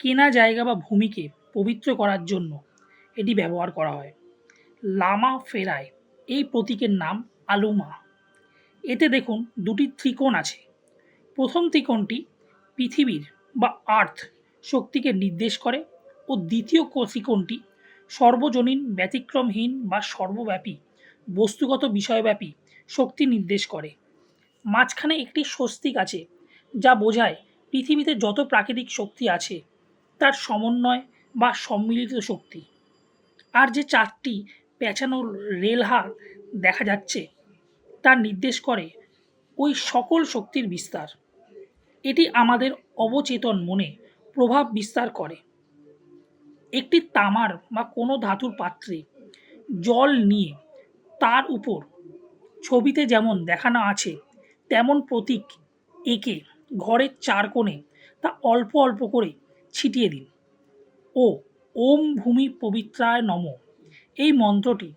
কেনা জায়গা বা ভূমিকে পবিত্র করার জন্য এটি ব্যবহার করা হয়। লামা ফেরায় এই প্রতীকের নাম আলুমা। এতে দেখুন দুটি ত্রিকোণ আছে। প্রথম ত্রিকোণটি পৃথিবীর বা আর্থ শক্তিকে নির্দেশ করে ও দ্বিতীয় ত্রিকোণটি সর্বজনীন, ব্যতিক্রমহীন বা সর্বব্যাপী, বস্তুগত বিষয়ব্যাপী শক্তি নির্দেশ করে। মাঝখানে একটি স্বস্তিক আছে যা বোঝায় পৃথিবীতে যত প্রাকৃতিক শক্তি আছে তার সমন্বয় বা সম্মিলিত শক্তি। আর যে চারটি পেঁচানো রেলহার দেখা যাচ্ছে, তা নির্দেশ করে ওই সকল শক্তির বিস্তার। এটি আমাদের অবচেতন মনে প্রভাব বিস্তার করে। একটি তামার বা কোনো ধাতুর পাত্রে জল নিয়ে তার উপর ছবিতে যেমন দেখানো আছে, তেমন প্রতীক এঁকে ঘরের চার কোণে তা অল্প অল্প করে ছিটিয়ে দিন। ও, ওম ভূমি পবিত্রায় নম। এই মন্ত্রটি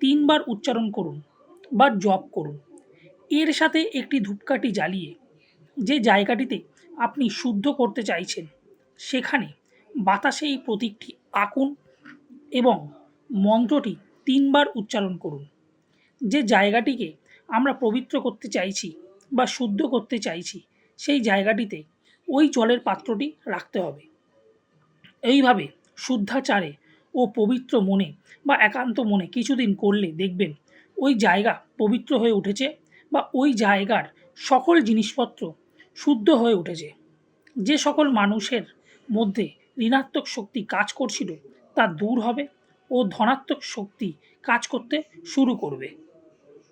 তিনবার উচ্চারণ করুন বা জপ করুন। এর সাথে একটি ধূপকাঠি জ্বালিয়ে যে জায়গাটিতে আপনি শুদ্ধ করতে চাইছেন, সেখানে বাতাসে এই প্রতীকটি আঁকুন এবং মন্ত্রটি তিনবার উচ্চারণ করুন। যে জায়গাটিকে আমরা পবিত্র করতে চাইছি বা শুদ্ধ করতে চাইছি, সেই জায়গাটিতে ওই জলের পাত্রটি রাখতে হবে। এইভাবে শুদ্ধাচারে ও পবিত্র মনে বা একান্ত মনে কিছুদিন করলে দেখবেন ওই জায়গা পবিত্র হয়ে উঠেছে বা ওই জায়গার সকল জিনিসপত্র শুদ্ধ হয়ে উঠেছে। যে সকল মানুষের মধ্যে ঋণাত্মক শক্তি কাজ করছিল তা দূর হবে ও ধনাত্মক শক্তি কাজ করতে শুরু করবে।